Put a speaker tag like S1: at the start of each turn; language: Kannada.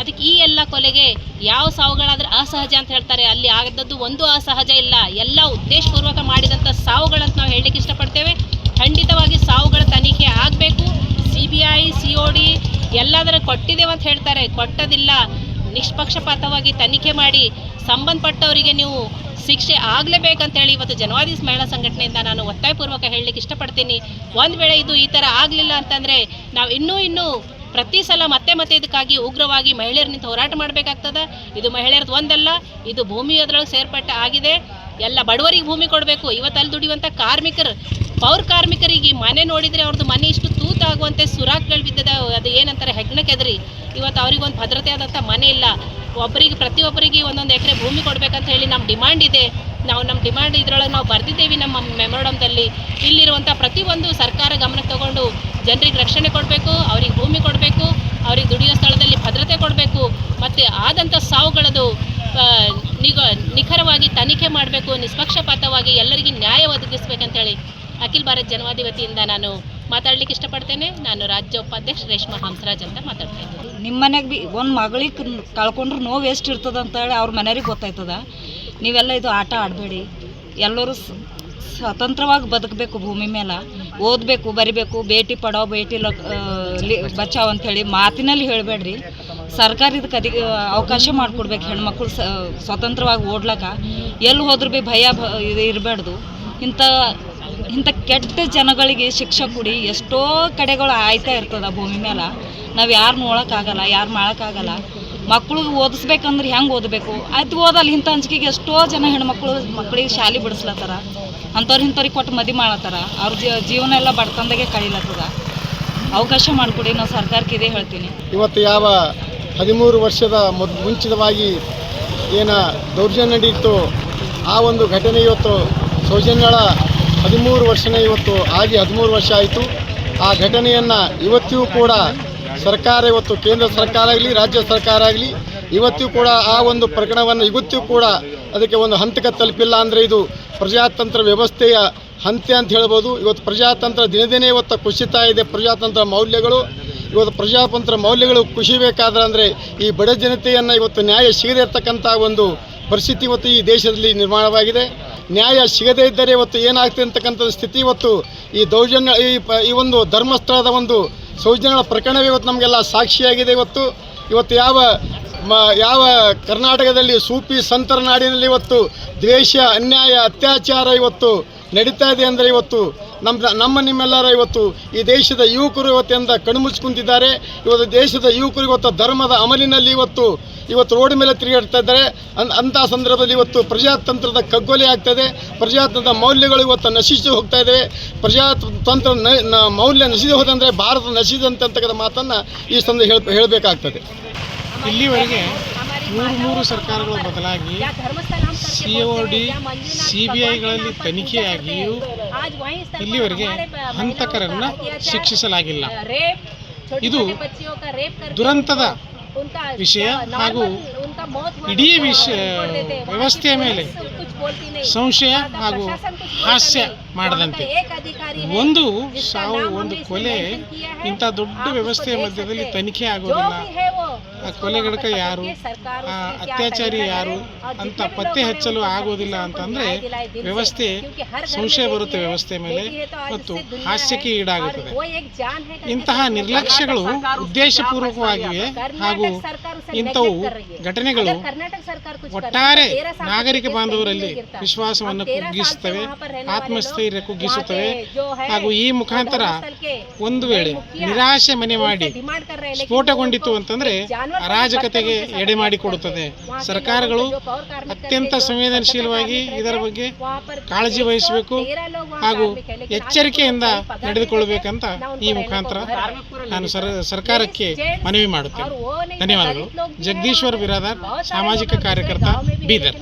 S1: ಅದಕ್ಕೆ ಈ ಎಲ್ಲ ಕೊಲೆಗೆ ಯಾವ ಸಾವುಗಳಾದ್ರೆ ಅಸಹಜ ಅಂತ ಹೇಳ್ತಾರೆ. ಅಲ್ಲಿ ಆಗದದ್ದು ಒಂದು ಅಸಹಜ ಇಲ್ಲ. ಎಲ್ಲ ಉದ್ದೇಶಪೂರ್ವಕ ಮಾಡಿದಂಥ ಸಾವುಗಳಂತ ನಾವು ಹೇಳಲಿಕ್ಕೆ ಇಷ್ಟಪಡ್ತೇವೆ. ಖಂಡಿತವಾಗಿ ಸಾವುಗಳ ತನಿಖೆ ಆಗಬೇಕು. C B I, C O D ಎಲ್ಲಾದರೂ ಕೊಟ್ಟಿದ್ದೇವೆ ಅಂತ ಹೇಳ್ತಾರೆ. ಕೊಟ್ಟದಿಲ್ಲ. ನಿಷ್ಪಕ್ಷಪಾತವಾಗಿ ತನಿಖೆ ಮಾಡಿ ಸಂಬಂಧಪಟ್ಟವರಿಗೆ ನೀವು ಶಿಕ್ಷೆ ಆಗಲೇಬೇಕಂತೇಳಿ ಇವತ್ತು ಜನವಾದಿ ಮಹಿಳಾ ಸಂಘಟನೆಯಿಂದ ನಾನು ಒತ್ತಾಯಪೂರ್ವಕ ಹೇಳಲಿಕ್ಕೆ ಇಷ್ಟಪಡ್ತೀನಿ. ಒಂದು ವೇಳೆ ಇದು ಈ ಥರ ಆಗಲಿಲ್ಲ ಅಂತಂದರೆ ನಾವು ಇನ್ನೂ ಇನ್ನೂ ಪ್ರತಿ ಸಲ ಮತ್ತೆ ಮತ್ತೆ ಇದಕ್ಕಾಗಿ ಉಗ್ರವಾಗಿ ಮಹಿಳೆಯರು ನಿಂತು ಹೋರಾಟ ಮಾಡಬೇಕಾಗ್ತದೆ. ಇದು ಮಹಿಳೆಯರದ್ದು ಒಂದಲ್ಲ, ಇದು ಭೂಮಿ ಅದರೊಳಗೆ ಸೇರ್ಪಟ್ಟ ಆಗಿದೆ. ಎಲ್ಲ ಬಡವರಿಗೆ ಭೂಮಿ ಕೊಡಬೇಕು. ಇವತ್ತು ಅಲ್ಲಿ ದುಡಿಯುವಂಥ ಕಾರ್ಮಿಕರು, ಪೌರ ಕಾರ್ಮಿಕರಿಗೆ ಮನೆ ನೋಡಿದರೆ ಅವ್ರದ್ದು ಮನೆ ಇಷ್ಟು ತೂತಾಗುವಂತೆ ಸುರಾಕ್ಗಳು ಬಿದ್ದದ, ಅದು ಏನಂತಾರೆ ಹೆಗ್ಣ ಕೆದರಿ. ಇವತ್ತು ಅವ್ರಿಗೊಂದು ಭದ್ರತೆ ಆದಂಥ ಮನೆ ಇಲ್ಲ. ಒಬ್ಬರಿಗೆ ಪ್ರತಿಯೊಬ್ಬರಿಗೆ ಒಂದೊಂದು ಎಕರೆ ಭೂಮಿ ಕೊಡಬೇಕಂತ ಹೇಳಿ ನಮ್ಮ ಡಿಮಾಂಡ್ ಇದೆ. ನಾವು ನಮ್ಮ ಡಿಮಾಂಡ್ ಇದ್ರೊಳಗೆ ನಾವು ಬರೆದಿದ್ದೇವೆ ನಮ್ಮ ಮೆಮೊರಂದಲ್ಲಿ ಇಲ್ಲಿರುವಂಥ ಪ್ರತಿಯೊಂದು ಸರ್ಕಾರ ಗಮನಕ್ಕೆ ತಗೊಂಡು ಜನರಿಗೆ ರಕ್ಷಣೆ ಕೊಡಬೇಕು, ಅವ್ರಿಗೆ ಭೂಮಿ ಕೊಡಬೇಕು, ಅವ್ರಿಗೆ ದುಡಿಯೋ ಸ್ಥಳದಲ್ಲಿ ಭದ್ರತೆ ಕೊಡಬೇಕು, ಮತ್ತು ಆದಂಥ ಸಾವುಗಳದು ನಿಗ, ನಿಖರವಾಗಿ ತನಿಖೆ ಮಾಡಬೇಕು, ನಿಷ್ಪಕ್ಷಪಾತವಾಗಿ ಎಲ್ಲರಿಗೂ ನ್ಯಾಯ ಒದಗಿಸ್ಬೇಕಂತೇಳಿ ಅಖಿಲ ಭಾರತ ಜನವಾದಿ ವತಿಯಿಂದ ನಾನು ಮಾತಾಡ್ಲಿಕ್ಕೆ ಇಷ್ಟಪಡ್ತೇನೆ. ನಾನು ರಾಜ್ಯ ಉಪಾಧ್ಯಕ್ಷ ರೇಷ್ಮಾ ಹಂಸರಾಜ್ ಅಂತ ಮಾತಾಡ್ತಾ ಇದ್ದೀನಿ.
S2: ನಿಮ್ಮ ಮನೆಗೆ ಬಿ, ಒಂದು ಮಗಳಿಗೆ ಕಳ್ಕೊಂಡ್ರೆ ನೋವು ಎಷ್ಟು ಇರ್ತದೆ ಅಂತೇಳಿ ಅವ್ರ ಮನೆಯವ್ರಿಗೆ ಗೊತ್ತಾಯ್ತದ? ನೀವೆಲ್ಲ ಇದು ಆಟ ಆಡಬೇಡಿ. ಎಲ್ಲರೂ ಸ್ವತಂತ್ರವಾಗಿ ಬದುಕಬೇಕು ಭೂಮಿ ಮೇಲೆ. ಓದಬೇಕು, ಬರಿಬೇಕು ಬೇಟಿ ಪಡೋ ಬೇಟಿ ಬಚಾವ್ ಅಂಥೇಳಿ ಮಾತಿನಲ್ಲಿ ಹೇಳಬೇಡ್ರಿ. ಸರ್ಕಾರ ಇದಕ್ಕೆ ಅದಿ ಅವಕಾಶ ಮಾಡಿಕೊಡ್ಬೇಕು. ಹೆಣ್ಮಕ್ಳು ಸ್ವತಂತ್ರವಾಗಿ ಓಡ್ಲಕ್ಕ. ಎಲ್ಲಿ ಹೋದ್ರೂ ಭಯ ಇರಬಾರ್ದು ಇಂಥ ಇಂಥ ಕೆಟ್ಟ ಜನಗಳಿಗೆ ಶಿಕ್ಷೆ ಕೊಡಿ, ಎಷ್ಟೋ ಕಡೆಗಳು ಆಯ್ತಾ ಇರ್ತದ ಭೂಮಿ ಮೇಲೆ ನಾವು ಯಾರು ನೋಡೋಕ್ಕಾಗಲ್ಲ, ಯಾರು ಮಾಡೋಕ್ಕಾಗಲ್ಲ. ಮಕ್ಕಳಿಗೆ ಓದಿಸ್ಬೇಕಂದ್ರೆ ಹೆಂಗೆ ಓದಬೇಕು? ಆಯ್ತು ಓದಲ್ಲ, ಇಂಥ ಅಂಜಿಕೆಗೆ ಎಷ್ಟೋ ಜನ ಹೆಣ್ಮಕ್ಳು ಮಕ್ಕಳಿಗೆ ಶಾಲೆ ಬಿಡಿಸ್ಲತ್ತಾರ. ಅಂಥವ್ರು ಇಂಥವ್ರಿಗೆ ಕೊಟ್ಟು ಮದಿ ಮಾಡತ್ತಾರ. ಅವ್ರ ಜೀವನ ಎಲ್ಲ ಬಡತನದಾಗೆ ಕಳಿಲತ್ತದ. ಅವಕಾಶ ಮಾಡಿಕೊಡಿ ನಾವು ಸರ್ಕಾರಕ್ಕೆ ಇದೇ ಹೇಳ್ತೀನಿ.
S3: ಇವತ್ತು ಯಾವ ಹದಿಮೂರು ವರ್ಷದ ಮೊದ್, ಮುಂಚಿತವಾಗಿ ಏನ ದೌರ್ಜನ್ಯ ನಡೀತು, ಆ ಒಂದು ಘಟನೆ ಇವತ್ತು ಸೌಜನ್ಯಳ ಹದಿಮೂರು ವರ್ಷನೇ ಇವತ್ತು ಆಗಿ ಹದಿಮೂರು ವರ್ಷ ಆಯಿತು. ಆ ಘಟನೆಯನ್ನು ಇವತ್ತಿಗೂ ಕೂಡ ಸರ್ಕಾರ ಇವತ್ತು ಕೇಂದ್ರ ಸರ್ಕಾರ ಆಗಲಿ, ರಾಜ್ಯ ಸರ್ಕಾರ ಆಗಲಿ, ಇವತ್ತಿಗೂ ಕೂಡ ಆ ಒಂದು ಪ್ರಕರಣವನ್ನು ಇವತ್ತಿಗೂ ಕೂಡ ಅದಕ್ಕೆ ಒಂದು ಹಂತಕ್ಕೆ ತಲುಪಿಲ್ಲ ಅಂದರೆ ಇದು ಪ್ರಜಾತಂತ್ರ ವ್ಯವಸ್ಥೆಯ ಹಂತೆ ಅಂತ ಹೇಳ್ಬೋದು. ಇವತ್ತು ಪ್ರಜಾತಂತ್ರ ದಿನ ದಿನೇ ಇವತ್ತು ಕುಸಿತಾ ಇದೆ. ಪ್ರಜಾತಂತ್ರ ಮೌಲ್ಯಗಳು, ಇವತ್ತು ಪ್ರಜಾತಂತ್ರ ಮೌಲ್ಯಗಳು ಕುಸಿಬೇಕಾದ್ರೆ ಅಂದರೆ ಈ ಬಡ ಜನತೆಯನ್ನು ಇವತ್ತು ನ್ಯಾಯ ಸಿಗದೇ ಇರತಕ್ಕಂಥ ಒಂದು ಪರಿಸ್ಥಿತಿ ಇವತ್ತು ಈ ದೇಶದಲ್ಲಿ ನಿರ್ಮಾಣವಾಗಿದೆ. ನ್ಯಾಯ ಸಿಗದೇ ಇದ್ದರೆ ಇವತ್ತು ಏನಾಗ್ತದೆ ಅಂತಕ್ಕಂಥ ಸ್ಥಿತಿ ಇವತ್ತು ಈ ದೌರ್ಜನ್ಯ, ಈ ಈ ಒಂದು ಧರ್ಮಸ್ಥಳದ ಒಂದು ಸೌಜನ್ಯಗಳ ಪ್ರಕರಣವೇ ಇವತ್ತು ನಮಗೆಲ್ಲ ಸಾಕ್ಷಿಯಾಗಿದೆ ಇವತ್ತು. ಇವತ್ತು ಯಾವ ಮ, ಯಾವ ಕರ್ನಾಟಕದಲ್ಲಿ ಸೂಪಿ ಸಂತರ ನಾಡಿನಲ್ಲಿ ಇವತ್ತು ದ್ವೇಷ, ಅನ್ಯಾಯ, ಅತ್ಯಾಚಾರ ಇವತ್ತು ನಡೀತಾ ಇದೆ ಅಂದರೆ ಇವತ್ತು ನಮ್ಮ ನಮ್ಮ ನಿಮ್ಮೆಲ್ಲರ ಇವತ್ತು ಈ ದೇಶದ ಯುವಕರು ಇವತ್ತಿಂದ ಕಣ್ಮುಚ್ಕೊಂತಿದ್ದಾರೆ ಇವತ್ತು ದೇಶದ ಯುವಕರು ಇವತ್ತು ಧರ್ಮದ ಅಮಲಿನಲ್ಲಿ ಇವತ್ತು ಇವತ್ತು ರೋಡ್ ಮೇಲೆ ತಿರುಗಾಡ್ತಾ ಇದ್ದಾರೆ. ಅನ್ ಅಂಥ ಸಂದರ್ಭದಲ್ಲಿ ಇವತ್ತು ಪ್ರಜಾತಂತ್ರದ ಕಗ್ಗೊಲೆ ಆಗ್ತದೆ. ಪ್ರಜಾತಂತ್ರದ ಮೌಲ್ಯಗಳು ಇವತ್ತು ನಶಿಸಿ ಹೋಗ್ತಾ ಇದ್ದಾವೆ ಪ್ರಜಾತಂತ್ರ ಮೌಲ್ಯ ನಶಿಸಿ ಹೋದಂದರೆ ಭಾರತ ನಶಿದಂತೆ ಅಂತಕ್ಕಂಥ ಮಾತನ್ನು ಈ ಸಂದರ್ಭ ಹೇಳ ಹೇಳಬೇಕಾಗ್ತದೆ.
S4: ಇಲ್ಲಿವರೆಗೆ ಮೂರು ಮೂರು ಸರ್ಕಾರಗಳು ಬದಲಾಗಿ C O D C B ಐಗಳಲ್ಲಿ ತನಿಖೆಯಾಗಿಯೂ ಇಲ್ಲಿವರೆಗೆ ಹಂತಕರನ್ನ ಶಿಕ್ಷಿಸಲಾಗಿಲ್ಲ. ಇದು ದುರಂತದ ವಿಷಯ ಹಾಗೂ ಇಡೀ ವಿಷ ವ್ಯವಸ್ಥೆಯ ಮೇಲೆ ಸಂಶಯ ಹಾಗೂ ಹಾಸ್ಯ ಮಾಡದಂತೆ. ಒಂದು ಸಾವು ಒಂದು ಕೊಲೆ ಇಂಥ ದೊಡ್ಡ ವ್ಯವಸ್ಥೆಯ ಮಧ್ಯದಲ್ಲಿ ತನಿಖೆ ಆಗೋದಿಲ್ಲ. ಆ ಕೊಲೆಗಡಕ ಯಾರು? ಆ ಅತ್ಯಾಚಾರಿ ಯಾರು? ಅಂತ ಪತ್ತೆ ಹಚ್ಚಲು ಆಗೋದಿಲ್ಲ ಅಂತಂದ್ರೆ ವ್ಯವಸ್ಥೆ ಸಂಶಯ ಬರುತ್ತೆ ವ್ಯವಸ್ಥೆ ಮೇಲೆ ಮತ್ತು ಹಾಸ್ಯಕ್ಕೆ ಈಡಾಗುತ್ತದೆ. ಇಂತಹ ನಿರ್ಲಕ್ಷ್ಯಗಳು ಉದ್ದೇಶಪೂರ್ವಕವಾಗಿವೆ ಹಾಗೂ ಇಂಥವು ಘಟನೆಗಳು ಒಟ್ಟಾರೆ ನಾಗರಿಕ ಬಾಂಧವರಲ್ಲಿ ವಿಶ್ವಾಸವನ್ನು ಕುಗ್ಗಿಸುತ್ತವೆ ಆತ್ಮಸ್ಥೈರ್ಯ ಕುಗ್ಗಿಸುತ್ತವೆ. ಹಾಗೂ ಈ ಮುಖಾಂತರ ಒಂದು ವೇಳೆ ನಿರಾಶೆ ಮನೆ ಮಾಡಿ ಸ್ಫೋಟಗೊಂಡಿತು ಅಂತಂದ್ರೆ ಅರಾಜಕತೆಗೆ ಎಡೆ ಮಾಡಿಕೊಡುತ್ತದೆ. ಸರ್ಕಾರಗಳು ಅತ್ಯಂತ ಸಂವೇದನಶೀಲವಾಗಿ ಇದರ ಬಗ್ಗೆ ಕಾಳಜಿ ವಹಿಸಬೇಕು ಹಾಗೂ ಎಚ್ಚರಿಕೆಯಿಂದ ನಡೆದುಕೊಳ್ಳಬೇಕಂತ ಈ ಮುಖಾಂತರ ನಾನು ಸರ್ ಸರ್ಕಾರಕ್ಕೆ ಮನವಿ ಮಾಡುತ್ತೇನೆ. ಧನ್ಯವಾದಗಳು. ಜಗದೀಶ್ವರ್ ಬಿರಾದಾರ್ ಸಾಮಾಜಿಕ ಕಾರ್ಯಕರ್ತ ಬೀದರ್.